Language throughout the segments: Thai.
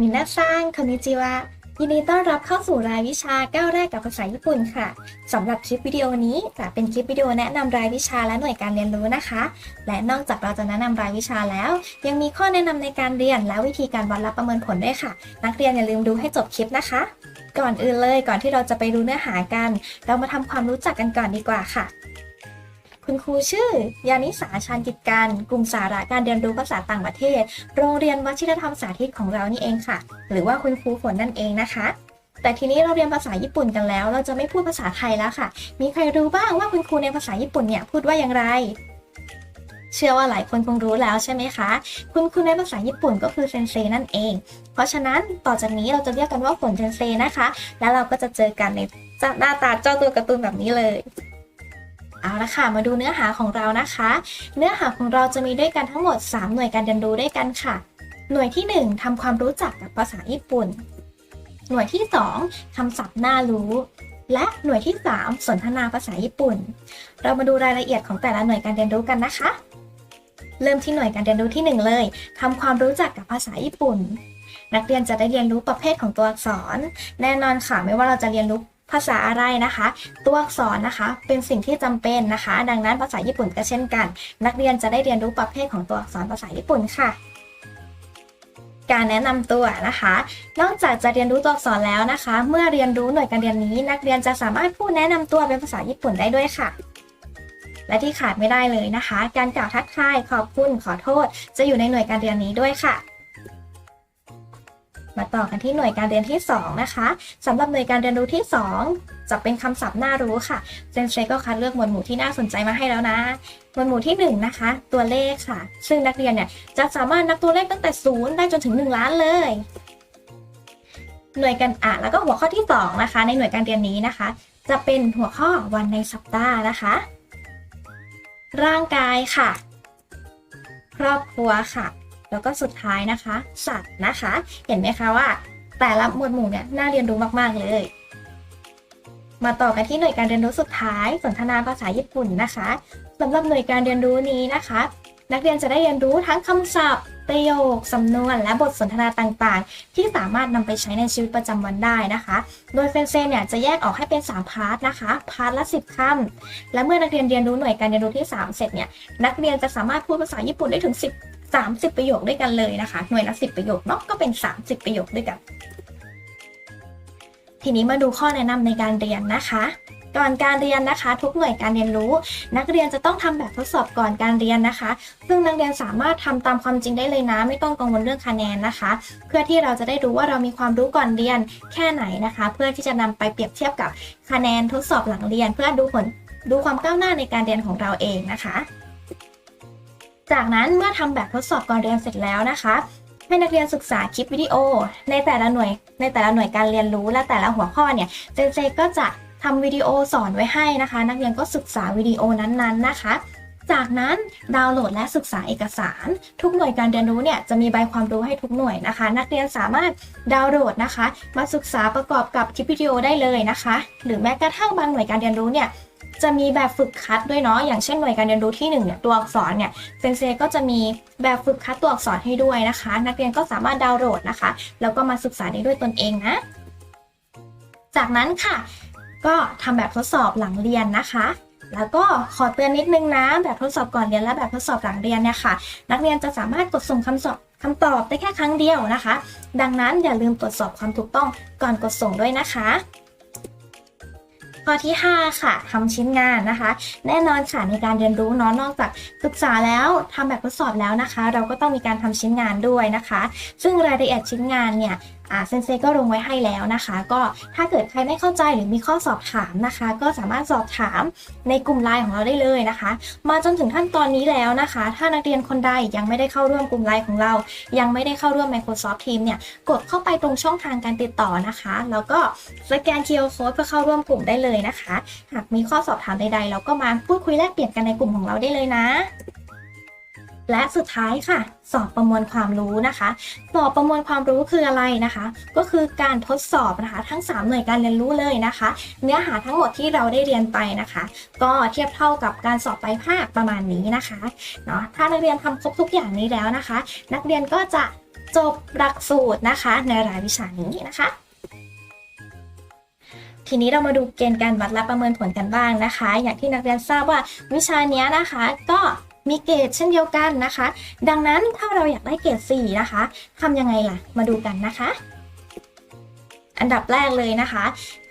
มินาซังคอนนิจิวะ ยินดีต้อนรับเข้าสู่รายวิชาก้าวแรกกับภาษาญี่ปุ่นค่ะสำหรับคลิปวิดีโอนี้จะเป็นคลิปวิดีโอแนะนำรายวิชาและหน่วยการเรียนรู้นะคะ และนอกจากเราจะแนะนำรายวิชาแล้ว ยังมีข้อแนะนำในการเรียนและวิธีการวัดและประเมินผลด้วยค่ะ นักเรียนอย่าลืมดูให้จบคลิปนะคะ ก่อนอื่นเลยก่อนที่เราจะไปดูเนื้อหากัน เรามาทำความรู้จักกันก่อนดีกว่าค่ะ คุณครูชื่อ ยานิสาชานกิจการ กลุ่มสาระการเรียนรู้ภาษาต่างประเทศ โรงเรียนวัชิรธรรมสาธิตของเรานี่เองค่ะ หรือว่าคุณครูฝนนั่นเองนะคะ แต่ทีนี้เราเรียนภาษาญี่ปุ่นกันแล้ว เราจะไม่พูดภาษาไทยแล้วค่ะ มีใครรู้บ้างว่าคุณครูในภาษาญี่ปุ่นเนี่ยพูดว่าอย่างไร เชื่อว่าหลายคนคงรู้แล้วใช่ไหมคะ คุณครูในภาษาญี่ปุ่นก็คือเซนเซนั่นเอง เพราะฉะนั้นต่อจากนี้เราจะเรียกกันว่าฝนเซนเซนะคะ แล้วเราก็จะเจอกันในหน้าตาเจ้าตัวการ์ตูนแบบนี้เลย เอาละค่ะ มาดูเนื้อหาของเรานะคะ เนื้อหาของเราจะมีด้วยกันทั้งหมด 3 หน่วยการเรียนรู้ด้วยกันค่ะ หน่วยที่ 1ทำความรู้จักกับภาษาญี่ปุ่น หน่วยที่ 2คำศัพท์น่ารู้ และหน่วยที่ 3 สนทนาภาษาญี่ปุ่น เรามาดูรายละเอียดของแต่ละหน่วยการเรียนรู้กันนะคะ เริ่มที่หน่วยการเรียนรู้ที่ 1 เลยทำความรู้จักกับภาษาญี่ปุ่น นักเรียนจะได้เรียนรู้ประเภทของตัวอักษร แน่นอนค่ะ ไม่ว่าเราจะเรียนรู้ ภาษาอะไรนะคะ ตัวอักษรนะคะเป็นสิ่งที่จำเป็นนะคะ ดังนั้นภาษาญี่ปุ่นก็เช่นกัน นักเรียนจะได้เรียนรู้ประเภทของตัวอักษรภาษาญี่ปุ่นค่ะ การแนะนำตัวนะคะ นอกจากจะเรียนรู้ตัวอักษรแล้วนะคะ เมื่อเรียนรู้หน่วยการเรียนนี้ นักเรียนจะสามารถพูดแนะนำตัวเป็นภาษาญี่ปุ่นได้ด้วยค่ะและที่ขาดไม่ได้เลยนะคะ การกล่าวทักทายขอบคุณขอโทษ จะอยู่ในหน่วยการเรียนนี้ด้วยค่ะ มาต่อกันที่หน่วยการเรียนที่ 2 นะคะสำหรับหน่วยการเรียนรู้ที่ 2 จะเป็นคำศัพท์น่ารู้ค่ะเซนเซก็คัดเลือกหมวดหมู่ที่น่าสนใจมาให้แล้วนะ หมวดหมู่ที่ 1 นะคะ ตัวเลขค่ะ ซึ่งนักเรียนเนี่ยจะสามารถนับตัวเลขตั้งแต่ 0 ได้จนถึง 1 ล้านเลย หน่วยการอ่านแล้วก็หัวข้อที่ 2 นะคะ ในหน่วยการเรียนนี้นะคะ จะเป็นหัวข้อวันในสัปดาห์นะคะ ร่างกายค่ะ ครอบครัวค่ะ แล้วก็สุดท้ายนะคะ สัตว์นะคะ เห็นไหมคะว่า แต่ละหมวดหมู่เนี่ยน่าเรียนรู้มาก ๆ เลย มาต่อกันที่หน่วยการเรียนรู้สุดท้าย สนทนาภาษาญี่ปุ่นนะคะสำหรับหน่วยการเรียนรู้นี้นะคะ นักเรียนจะได้เรียนรู้ทั้งคำศัพท์ประโยค สำนวน และบทสนทนาต่างๆ ที่สามารถนำไปใช้ในชีวิตประจำวันได้นะคะ โดยเฟนเซนเนี่ยจะแยกออกให้เป็น 3 พาร์ทนะคะ พาร์ทละ 10คำและเมื่อนักเรียนเรียนรู้หน่วยการเรียนรู้ที่ 3 เสร็จเนี่ย นักเรียนจะสามารถพูดภาษาญี่ปุ่นได้ถึง 10 30 ประโยคด้วยกันเลยนะคะ หน่วยละ 10 ประโยคเนาะก็เป็น 30 ประโยคด้วยกัน ทีนี้มาดูข้อแนะนำในการเรียนนะคะก่อนการเรียนนะคะ ทุกหน่วยการเรียนรู้ นักเรียนจะต้องทำแบบทดสอบก่อนการเรียนนะคะ ซึ่งนักเรียนสามารถทำตามความจริงได้เลยนะ ไม่ต้องกังวลเรื่องคะแนนนะคะ เพื่อที่เราจะได้รู้ว่าเรามีความรู้ก่อนเรียนแค่ไหนนะคะ เพื่อที่จะนำไปเปรียบเทียบกับคะแนนทดสอบหลังเรียน เพื่อดูผลดูความก้าวหน้าในการเรียนของเราเองนะคะ จากนั้นเมื่อทำแบบทดสอบก่อนเรียนเสร็จแล้วนะคะ ให้นักเรียนศึกษาคลิปวิดีโอ ในแต่ละหน่วยในแต่ละหน่วยการเรียนรู้และแต่ละหัวข้อเนี่ยเจนเจก็จะทำวิดีโอสอนไว้ให้นะคะ นักเรียนก็ศึกษาวิดีโอนั้นๆนะคะจากนั้นดาวน์โหลดและศึกษาเอกสาร ทุกหน่วยการเรียนรู้เนี่ยจะมีใบความรู้ให้ทุกหน่วยนะคะ นักเรียนสามารถดาวน์โหลดนะคะ มาศึกษาประกอบกับคลิปวิดีโอได้เลยนะคะ หรือแม้กระทั่งบางหน่วยการเรียนรู้เนี่ย จะมีแบบฝึกคัดด้วยเนาะอย่างเช่นหน่วยการเรียนรู้ที่1เนี่ยตัวอักษรเนี่ยเซนเซก็จะมีแบบฝึกคัดตัวอักษรให้ด้วยนะคะ นักเรียนก็สามารถดาวน์โหลดนะคะ แล้วก็มาศึกษาได้ด้วยตนเองนะ จากนั้นค่ะ ก็ทำแบบทดสอบหลังเรียนนะคะแล้วก็ขอเตือนนิดนึงนะแบบทดสอบก่อนเรียนและแบบทดสอบหลังเรียนเนี่ยค่ะ นักเรียนจะสามารถกดส่งคำสอบคำตอบได้แค่ครั้งเดียวนะคะ ดังนั้นอย่าลืมตรวจสอบความถูกต้องก่อนกดส่งด้วยนะคะ ข้อที่ 5 ค่ะทำชิ้นงานนะคะ แน่นอนค่ะในการเรียนรู้เนาะนอกจากศึกษาแล้วทำแบบทดสอบแล้วนะคะ เราก็ต้องมีการทำชิ้นงานด้วยนะคะ ซึ่งรายละเอียดชิ้นงานเนี่ยอ่าเซนเซก็ลงไว้ให้แล้วนะคะ ก็ถ้าเกิดใครไม่เข้าใจหรือมีข้อสอบถามนะคะ ก็สามารถสอบถามในกลุ่มไลน์ของเราได้เลยนะคะ มาจนถึงขั้นตอนนี้แล้วนะคะ ถ้านักเรียนคนใดยังไม่ได้เข้าร่วมกลุ่มไลน์ของเรา ยังไม่ได้เข้าร่วม Microsoft Teams เนี่ยกดเข้าไปตรงช่องทางการติดต่อนะคะ แล้วก็สแกน QR Code เพื่อเข้าร่วมกลุ่มได้เลยนะคะ หากมีข้อสอบถามใดๆเราก็มาพูดคุยแลกเปลี่ยนกันในกลุ่มของเราได้เลยนะ และสุดท้ายค่ะ สอบประมวลความรู้นะคะ สอบประมวลความรู้คืออะไรนะคะ ก็คือการทดสอบนะคะ ทั้ง 3 หน่วยการเรียนรู้เลยนะคะ เนื้อหาทั้งหมดที่เราได้เรียนไปนะคะ ก็เทียบเท่ากับการสอบปลายภาคประมาณนี้นะคะเนาะถ้านักเรียนทำครบทุกอย่างนี้แล้วนะคะ นักเรียนก็จะจบหลักสูตรนะคะ ในรายวิชานี้นะคะทีนี้เรามาดูเกณฑ์การวัดและประเมินผลกันบ้างนะคะ อย่างที่นักเรียนทราบว่าวิชานี้นะคะ ก็ มีเกรดเช่นเดียวกันนะคะ ดังนั้นถ้าเราอยากได้เกรด4นะคะทำยังไงล่ะ มาดูกันนะคะ อันดับแรกเลยนะคะ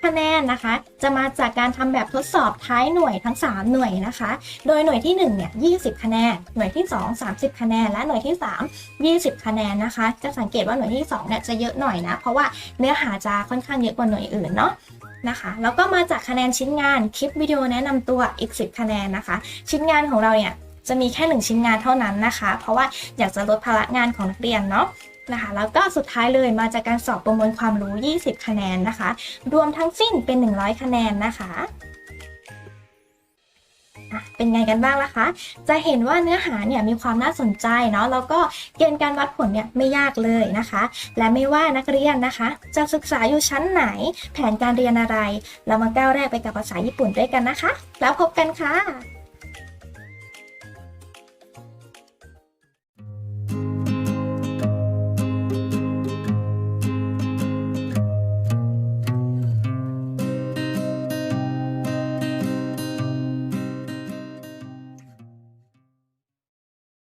คะแนนนะคะ จะมาจากการทำแบบทดสอบท้ายหน่วยทั้ง 3 หน่วยนะคะ โดยหน่วยที่1เนี่ย20 คะแนน หน่วยที่ 2 30 คะแนน และหน่วยที่ 3 20 คะแนนนะคะ จะสังเกตว่าหน่วยที่2เนี่ยจะเยอะหน่อยนะ เพราะว่าเนื้อหาจะค่อนข้างเยอะกว่าหน่วยอื่นเนาะนะคะแล้วก็มาจากคะแนนชิ้นงานคลิปวิดีโอแนะนำตัวอีก 10 คะแนนนะคะ ชิ้นงานของเราเนี่ย จะมีแค่ 1 ชิ้นงานเท่านั้นนะคะ เพราะว่าอยากจะลดภาระงานของนักเรียนเนาะนะคะแล้วก็สุดท้ายเลยมาจากการสอบประมวลความรู้ 20 คะแนนนะคะ รวมทั้งสิ้นเป็น 100 คะแนนนะคะเป็นไงกันบ้างล่ะคะ จะเห็นว่าเนื้อหาเนี่ยมีความน่าสนใจเนาะ แล้วก็เกณฑ์การวัดผลเนี่ยไม่ยากเลยนะคะ และไม่ว่านักเรียนนะคะ จะศึกษาอยู่ชั้นไหน แผนการเรียนอะไร เรามาก้าวแรกไปกับภาษาญี่ปุ่นด้วยกันนะคะ แล้วพบกันค่ะ